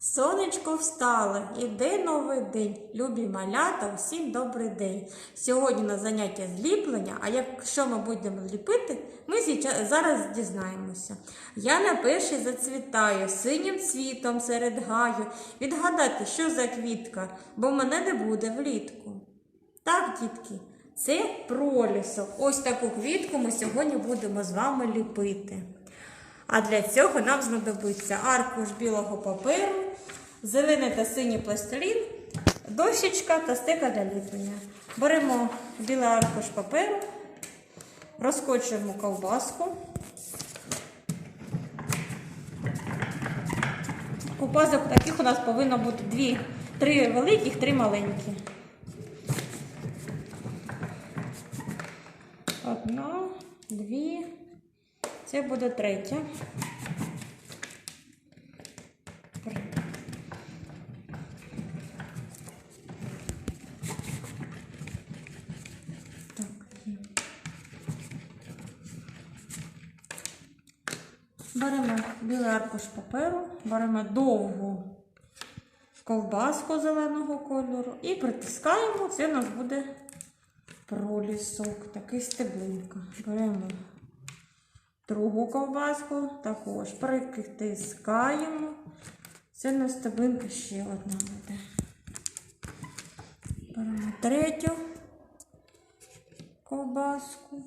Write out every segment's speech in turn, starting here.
Сонечко встало, іде новий день. Любі малята, усім добрий день. Сьогодні на заняття зліплення, а якщо ми будемо ліпити, ми зараз дізнаємося. Я на перший зацвітаю синім цвітом серед гаю. Відгадати, що за квітка, бо мене не буде влітку. Так, дітки, це пролісок. Ось таку квітку ми сьогодні будемо з вами ліпити. А для цього нам знадобиться аркуш білого паперу, зелений та синій пластилін, дощечка та стека для ліплення. Беремо білий аркуш паперу, розкочуємо ковбаску. Ковбасок таких у нас повинно бути дві, три великих, три маленькі. Одна, дві. Це буде третя. Беремо білий аркуш паперу, беремо довгу ковбаску зеленого кольору і притискаємо. Це у нас буде пролісок, такий стеблинка. Беремо другу ковбаску також притискаємо. Це на стеблинка ще одна буде. Беремо третю ковбаску.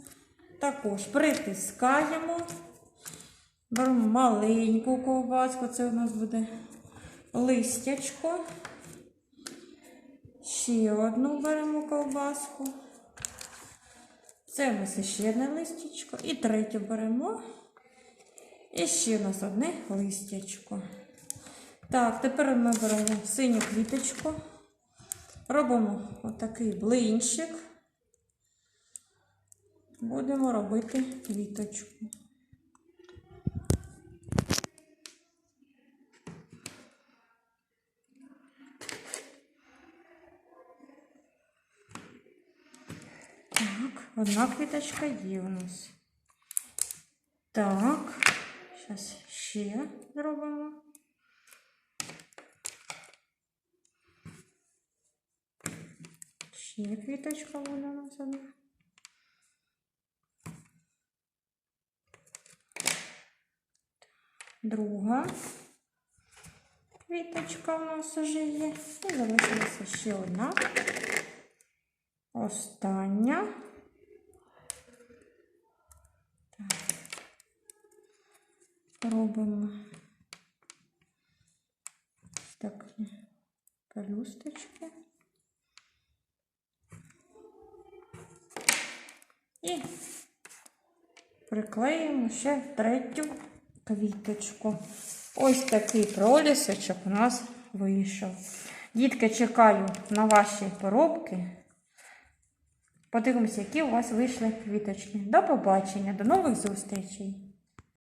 Також притискаємо. Беремо маленьку ковбаску, це у нас буде листячко. Ще одну беремо ковбаску. Це у нас ще одне листячко. І третю беремо. І ще у нас одне листячко. Так, тепер ми беремо синю квіточку. Робимо отакий блинчик. Будемо робити квіточку. Так, одна квіточка є у нас. Так, зараз ще зробимо. Ще квіточка буде у нас одна. Друга квіточка у нас вже є. І залишилася ще одна. Остання. Так. Робимо такі пелюсточки. І приклеїмо ще третю квіточку. Ось такий пролісочок у нас вийшов. Дітки, чекаю на ваші поробки. Подивимося, які у вас вийшли квіточки. До побачення, до нових зустрічей!